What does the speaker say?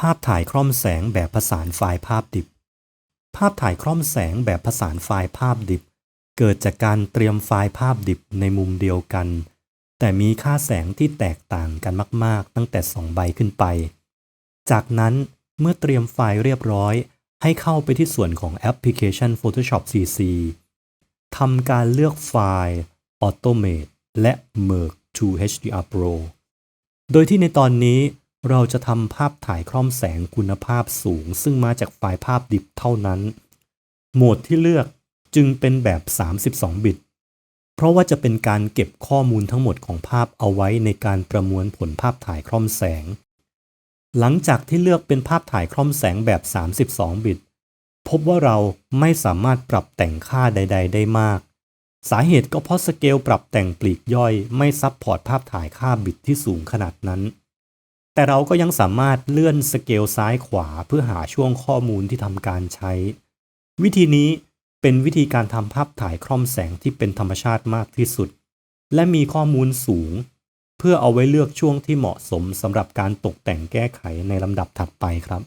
ภาพถ่ายคล่อมแสงแบบผสานไฟล์ภาพดิบ ภาพถ่ายคล่อมแสงแบบผสานไฟล์ภาพดิบ เกิดจากการเตรียมไฟล์ภาพดิบในมุมเดียวกัน แต่มีค่าแสงที่แตกต่างกันมาก ๆ ตั้งแต่ 2 ใบขึ้นไป จากนั้นเมื่อเตรียมไฟล์เรียบร้อย ให้เข้าไปที่ส่วนของแอปพลิเคชัน Photoshop CC ทำการเลือกไฟล์ Automate และ Merge to HDR Pro โดยที่ในตอนนี้ เราจะทำภาพถ่ายคล่อมแสงคุณภาพสูง ซึ่งมาจากไฟล์ภาพดิบเท่านั้น โหมดที่เลือกจึงเป็นแบบ 32 บิต เพราะว่าจะเป็นการเก็บข้อมูลทั้งหมดของภาพเอาไว้ในการประมวลผลภาพถ่ายคล่อมแสง หลังจากที่เลือกเป็นภาพถ่ายคล่อมแสงแบบ 32 บิต พบว่าเราไม่สามารถปรับแต่งค่าใด ๆ ได้มาก สาเหตุก็เพราะสเกลปรับแต่งปลีกย่อย ไม่ซับพอร์ตภาพถ่ายค่าบิตที่สูงขนาดนั้น แต่เราก็ยังสามารถเลื่อนสเกลซ้ายขวาเพื่อหาช่วงข้อมูลที่ทำการใช้ วิธีนี้เป็นวิธีการทำภาพถ่ายคล่อมแสงที่เป็นธรรมชาติมากที่สุด และมีข้อมูลสูง เพื่อเอาไว้เลือกช่วงที่เหมาะสมสำหรับการตกแต่งแก้ไขในลำดับถัดไปครับ